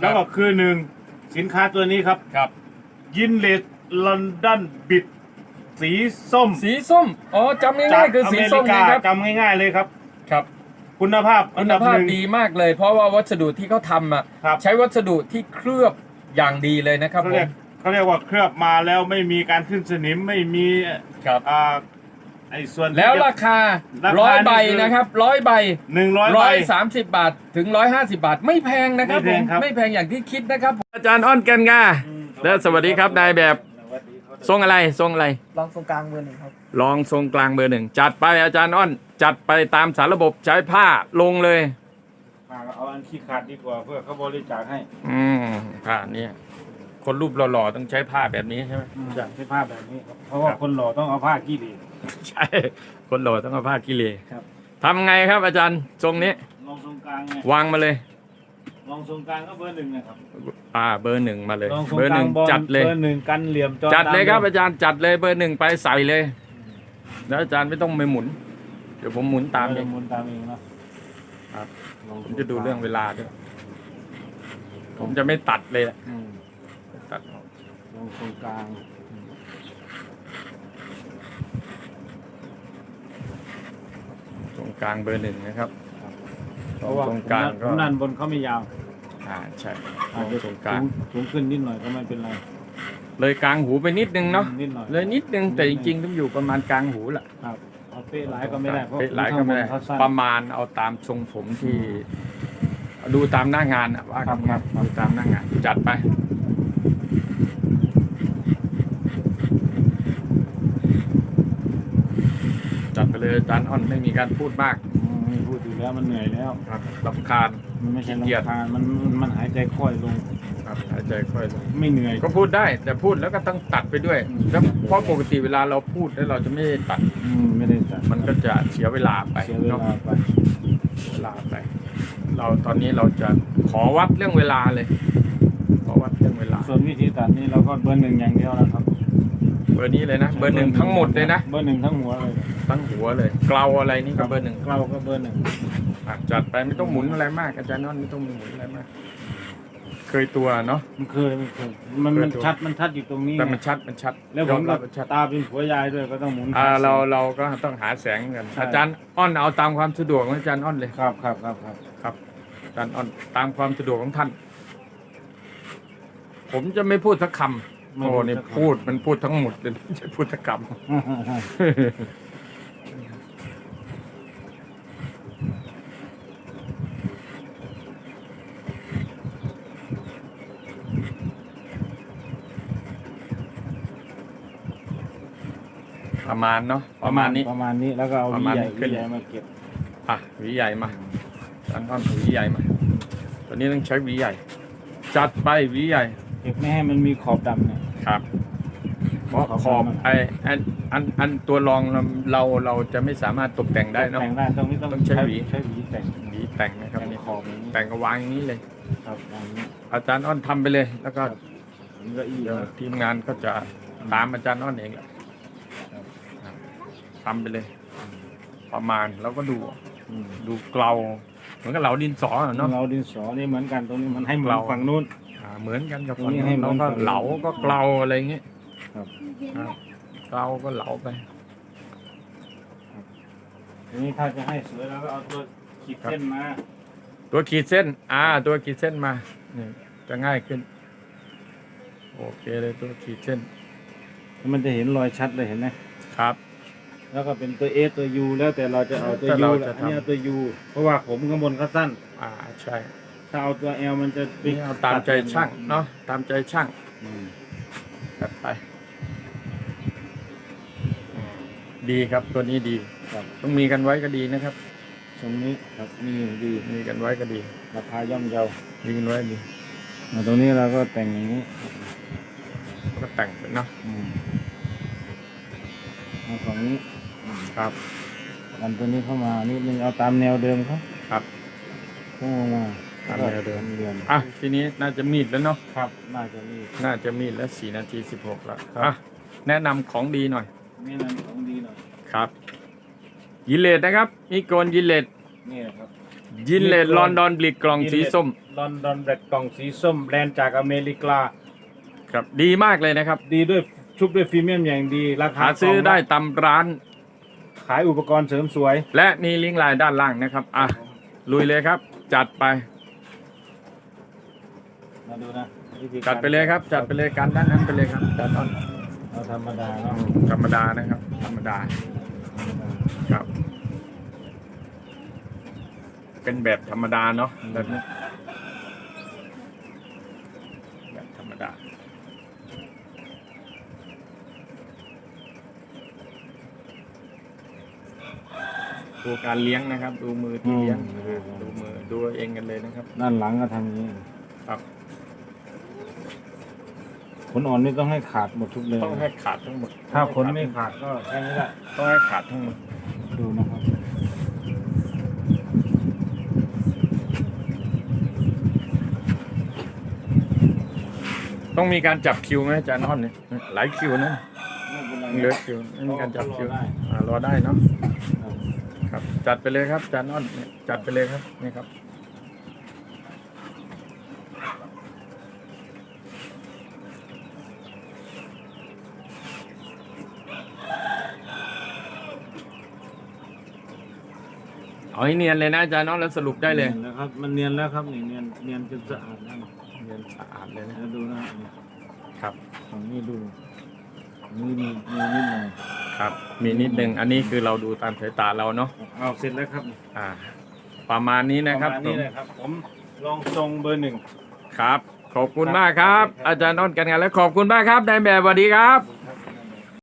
แล้วก็คือหนึ่งสินค้าตัวนี้ครับ ครับ ยินเลสลอนดอนบิดสีส้มสีส้ม อ๋อจำง่ายๆคือสีส้มจากอเมรินะกาครับจำง่ายๆเลยครับ ครับ คุณภาพอัคุนณดับภาหพนึ่งดีมากเลย เพราะว่าวัสดุที่เขาทำอะครับใช้วัสดุที่เคลือบอย่างดีเลยนะครับเขาผเรียมกเขาเรียกว่าเคลือบมาแล้วไม่มีการขึ้นสนิมไม่มีครับ อ่าไอ้ส่วนที่แล้วจะราคาราคาร้อยนี่ใบคือนะครับร้อยใบหนึ่งร้อยร้ใบ อยสามสิบบาทถึงร้อยห้าสิบาท ไม่แพงนะครับไม่ผแพมงครับ ไม่แพงอย่างที่คิดนะครับอาจารย์อ้อนกันงาแล้วสวัสดีครับนายแบบทรงอะไรทรงอะไร ลองตรงกลางเบอร์หนึ่งครับลองทรงกลางเบอร์หนึ่งจัดไปอาจารย์อ้อน จัดไปตามสารระบบใช้ผ้าลงเลย มาเอาอันขี้ขาดดีกว่าเพื่อเขาบริจาคให้อืมผ้านี้คนรูปหล่อๆต้องใช้ผ้าแบบนี้ใช่ไหม ใช่ใช้ผ้าแบบนี้ครับเพราะว่าคนหล่อต้องเอาผ้ากี้ดี ใช่คนหล่อต้องเอาผ้ากิเลสครับ ทำไงครับอาจารย์ทรงนี้ ลองทรงกลางไงวางมาเลย ลองทรงกลางก็เบอร์หนึ่งนะครับอ่า เบอร์หนึ่งมาเลย ลองทรงเบอร์กหลานึ่งงบอลจัดเลย เบอร์หนึ่งกันเหลี่ยมจอจัดเลยครับตามอาจารย์จัดเลยเบอร์หนึ่งไปใส่เลยแล้วอาจารย์ไม่ต้องไปหมุน เดี๋ยวผมหมุนตามเอเองง มุนตามเองเนาะครับ ลองผมจะดูเรื่องเวลาด้วยผมจะไม่ตัดเลยอะอืมตัดออกลองทรงกลาง ตรง กลางเบอร์หนึ่งนะครับเพราะว่าตรงกลางก็ผมนั่นบนเขาไม่ยาวอ่าใช่อาจจะตรงกลางสูงขึ้นนิดหน่อยก็ไม่เป็นไร เลยกลางหูไปนิดนึงเนาะนิดหน่อยเลยนิดนึงแต่จริงๆต้องอยู่ประมาณกลางหูแหละครับเอาเป๊ะหลายก็ไม่ได้เพราะเป๊ะหลายก็ไม่ได้ข้างบนเขาสั้นประมาณเอาตามทรงผมที่ ดูตามหน้างานอะว่าครักับนครับดูตามหน้างานจัดไป จัดไปเลยอาจารย์อ้อนไม่มีการพูดมากอืมไม่พูดถึงแล้วมันเหนื่อยแล้วครับลำคาญมันไม่ใช่ขี้เกียจลำคาญมันมันหายใจค่อยลงครับหายใจค่อยลงไม่เหนื่อยก็พูดได้ แต่พูดแล้วก็ต้องตัดไปด้วยอืมแล้วเพราะปกติเวลาเราพูดแล้วเราจะไม่ได้ตัดอืมไม่ได้จัดมันก็จะเสียเวลาไปเสียเวเนาะลาไปเวลาไป เราตอนนี้เราจะขอวัดเรื่องเวลาเลยขอวัดเรื่องเวลา ส่วนวิธีตัดนี่เราก็เบอร์หนึ่งอย่างเดียวนะครับ เบอร์นี้เลยนะ เบอร์หนึ่งทั้งหมดเลยนะ เบอร์หนึ่งทั้งหัวเลย ทั้งหัวเลยเกลาอะไรนี่ก็เบอร์หนึ่งเราก็เบอร์หนึ่งอะจัดไปไม่ต้องหมุนอะไรมาก อาจารย์นอนไม่ต้องหมุนอะไรมาก เคยตัวเนาะ มันเคยมันเคยมันมันเคยดูชัดมันชัดอยู่ตรงนี้แต่มันชัดมันชัดแล้วผมยอก็รับว่าชัดตาเป็นผัวยายด้วยก็ต้องหมุนอ่าหเราสียงเราก็ต้องหาแสงกันใช่อาจารย์อ้อนเอาตามความสะดวกของอาจารย์อ้อนเลยครับครับครับครับครับ อาจารย์อ้อนตามความสะดวกของท่าน ผมจะไม่พูดสักคำโอ้นี่พูดมันพูดทั้งหมดเลยไม่ใช่พูดสักคำ ประมาณเนาะประมาณนี้ ประมาณนี้แล้วก็เอาประวีมาณใหญ่นี้ขึ้วีน ใหญ่มาเก็บอะหวีใหญ่มาอาจารย์อ้อนหวีใหญ่มาตอนนี้ต้องใช้หวีใหญ่ จัดไปหวีใหญ่เก็บไม่ให้มันมีขอบดำเนี่ย ครับ เพราะขอบไออันอันอันตัวรองเราเราเราจะไม่สามารถตกแต่งได้เนาะ แต่งได้ตรงนี้ต้องต้องใช้หวี ใช้หวีแต่งหวีแต่งนะครับแต่งนี่ขอบอย่างนี้แต่งก็วางอย่างนี้เลย ครับอย่างนี้อาจารย์อ้อนทำไปเลย แล้วก็ ผมก็อีเดี๋ยวทีมงานก็จะตามอาจารย์อ้อนเองแหละครับ ทำไปเลย ประมาณแล้วก็ดูอืมดูเกลาเหมือนกับเหลาดินสออะเนาะเราดินสอนี่เหมือนกันตรงนี้มันให้เหมือนเราฝั่งนู้นอ่าเหมือนกันกับตรฝั่งงนี้นู้ให้นเหมืเราอนก็ฝั่งเหลาก็เกลาอะไรอย่างเงี้ยครับครับเกลาก็เหลาไปทีนี้ถ้าจะให้สวยเราก็เอาตัวขีดเส้นมา ตัวขีดเส้น อ่า ตัวขีดเส้นมานี่จะง่ายขึ้น โอเคเลยตัวขีดเส้น มันจะเห็นรอยชัดเลยเห็นไหมครับ แล้วก็เป็นตัว S ตัว U แล้วแต่เราจะเอาตัวแต่ U เราแล้จะวทำอันนี้เอาตัว U เพราะว่าผมข้างบนเขาสั้น อ่าใช่ถ้าเอาตัว L มันจะไปนี่เอาตามใจช่างเนาะตามใจช่างอืมแบบไปดีครับตัวนี้ดีครับต้องมีกันไว้ก็ดีนะครับ ตรงนี้ครับนี่ดีมีกันไว้ก็ดีราคาย่อมเยามีกันไว้ดีอ่าตรงนี้เราก็แต่งอย่างนี้ก็แต่งไปเนาะอืมเอาฝั่งนี้อืม ครับอันตัวนี้เข้ามานิดนึงเอาตามแนวเดิมครับครับเข้ามาตามแนวเดิม เดิมอะทีนี้น่าจะมีดแล้วเนาะครับ น่าจะนี่น่าจะมีดแล้วสี่นาทีสิบหกแล้วครับอะแนะนำของดีหน่อยนี่นั่นของดีหน่อยครับยิเลตนะครับมีโกนยิเลตนี่แหละครับ ยินเลดลอนดอนบลิกกล่องสีส้มลอนดอนแบล็กกล่องสีส้มแบรนด์จากอเมริกา ครับ ดีมากเลยนะครับ ดีด้วยชุบด้วยฟรีเมียมอย่างดี ราคาหาซื้อได้ตามร้าน ขายอุปกรณ์เสริมสวย และมีลิงก์ไลน์ด้านล่างนะครับ อะ ลุยเลยครับ จัดไป มาดูนะวิธีการจัดไปเลยครับ จัดไปเลยการด้านนั้นไปเลยครับจัดตอนเอาธรรมดาอืเนาะมธรรมดานะครับ ธรรมดาครับ เป็นแบบธรรมดาเนาะแบบนี้แบบธรรมดา ดูการเลี้ยงนะครับ ดูมือที่เลี้ยงดูมือดูเองกันเลยนะครับ ด้านหลังก็ทำอย่างนี้ครับ ขนอ่อนนี่ต้องให้ขาดหมดทุกเลยต้องให้ขาดทั้งหมดถ้าขนไม่ขาดก็ใช้ไม่ได้ต้องให้ขาดทั้งหมดดูนะครับต้องมีการจับคิวไหมอาจารย์อ้อนเนี่ยหลายคิวนะไม่เป็นไรเหลือคิวไม่มีการจับคิวรอได้อ่ารอได้เนาะ ครับครับ จัดไปเลยครับอาจารย์อ้อนเนี่ยจัดไปเลยครับนี่ครับ เอาให้เนียนเลยนะอาจารย์อ้อนแล้วสรุปได้เลยนีนแล้วครับ มันเนียนแล้วครับนี่เนียนเนียนจนสะอาดแล้วเนียนสะอาดเลยนะแล้วดูนะนี่ครับฝั่งนี้ดู นี่มีมีนิดหน่อยครับ มีนิดนึงอันนี้คือเราดูตามสายตาเราเนาะเอาเสร็จแล้วครับอ่า ประมาณนี้นะครับปมาณนี้ผมเลยครับ ผมลองทรงเบอร์หนึ่ง ครับ ขอบคุณมากครับ อาจารย์อ้อนกันงานและขอบคุณมากครับนายแบบสวัสดีครับ